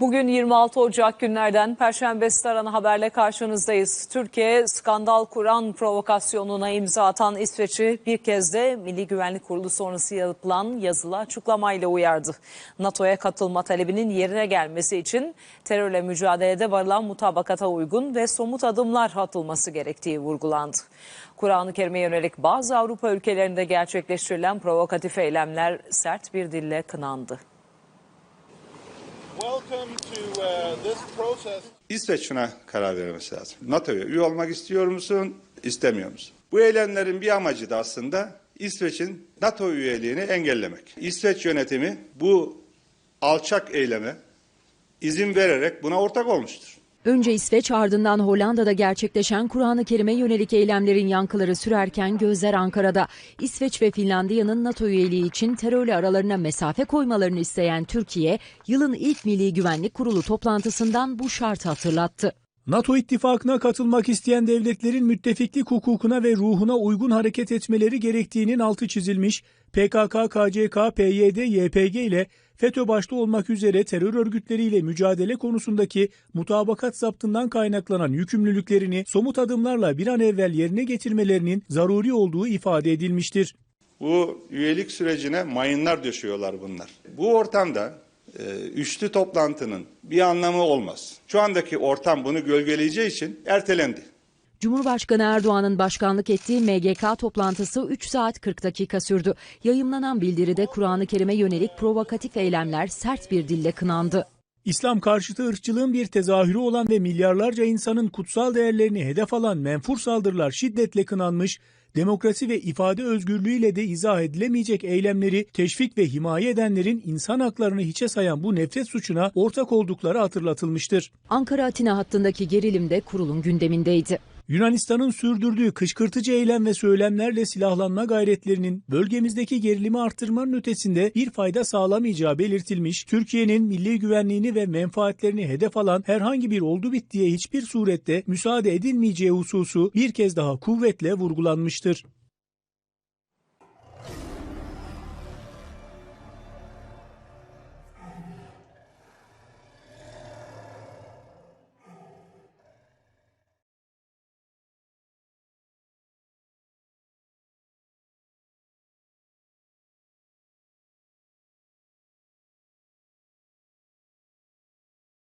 Bugün 26 Ocak günlerden Perşembe Star ana haberle karşınızdayız. Türkiye skandal kuran provokasyonuna imza atan İsveç'i bir kez de Milli Güvenlik Kurulu sonrası yapılan yazılı açıklamayla uyardı. NATO'ya katılma talebinin yerine gelmesi için terörle mücadelede varılan mutabakata uygun ve somut adımlar atılması gerektiği vurgulandı. Kur'an-ı Kerim'e yönelik bazı Avrupa ülkelerinde gerçekleştirilen provokatif eylemler sert bir dille kınandı. İsveç şuna karar vermesi lazım. NATO'ya üye olmak istiyor musun, istemiyor musun? Bu eylemlerin bir amacı da aslında İsveç'in NATO üyeliğini engellemek. İsveç yönetimi bu alçak eyleme izin vererek buna ortak olmuştur. Önce İsveç ardından Hollanda'da gerçekleşen Kur'an-ı Kerim'e yönelik eylemlerin yankıları sürerken gözler Ankara'da. İsveç ve Finlandiya'nın NATO üyeliği için terörle aralarına mesafe koymalarını isteyen Türkiye, yılın ilk Milli Güvenlik Kurulu toplantısından bu şartı hatırlattı. NATO ittifakına katılmak isteyen devletlerin müttefiklik hukukuna ve ruhuna uygun hareket etmeleri gerektiğinin altı çizilmiş, PKK, KCK, PYD, YPG ile FETÖ başta olmak üzere terör örgütleriyle mücadele konusundaki mutabakat zaptından kaynaklanan yükümlülüklerini somut adımlarla bir an evvel yerine getirmelerinin zaruri olduğu ifade edilmiştir. Bu üyelik sürecine mayınlar döşüyorlar bunlar. Bu ortamda üçlü toplantının bir anlamı olmaz. Şu andaki ortam bunu gölgeleyeceği için ertelendi. Cumhurbaşkanı Erdoğan'ın başkanlık ettiği MGK toplantısı 3 saat 40 dakika sürdü. Yayımlanan bildiride Kur'an-ı Kerim'e yönelik provokatif eylemler sert bir dille kınandı. İslam karşıtı ırkçılığın bir tezahürü olan ve milyarlarca insanın kutsal değerlerini hedef alan menfur saldırılar şiddetle kınanmış, demokrasi ve ifade özgürlüğüyle de izah edilemeyecek eylemleri teşvik ve himaye edenlerin insan haklarını hiçe sayan bu nefret suçuna ortak oldukları hatırlatılmıştır. Ankara-Atina hattındaki gerilim de kurulun gündemindeydi. Yunanistan'ın sürdürdüğü kışkırtıcı eylem ve söylemlerle silahlanma gayretlerinin bölgemizdeki gerilimi arttırmanın ötesinde bir fayda sağlamayacağı belirtilmiş, Türkiye'nin milli güvenliğini ve menfaatlerini hedef alan herhangi bir oldu bittiye hiçbir surette müsaade edilmeyeceği hususu bir kez daha kuvvetle vurgulanmıştır.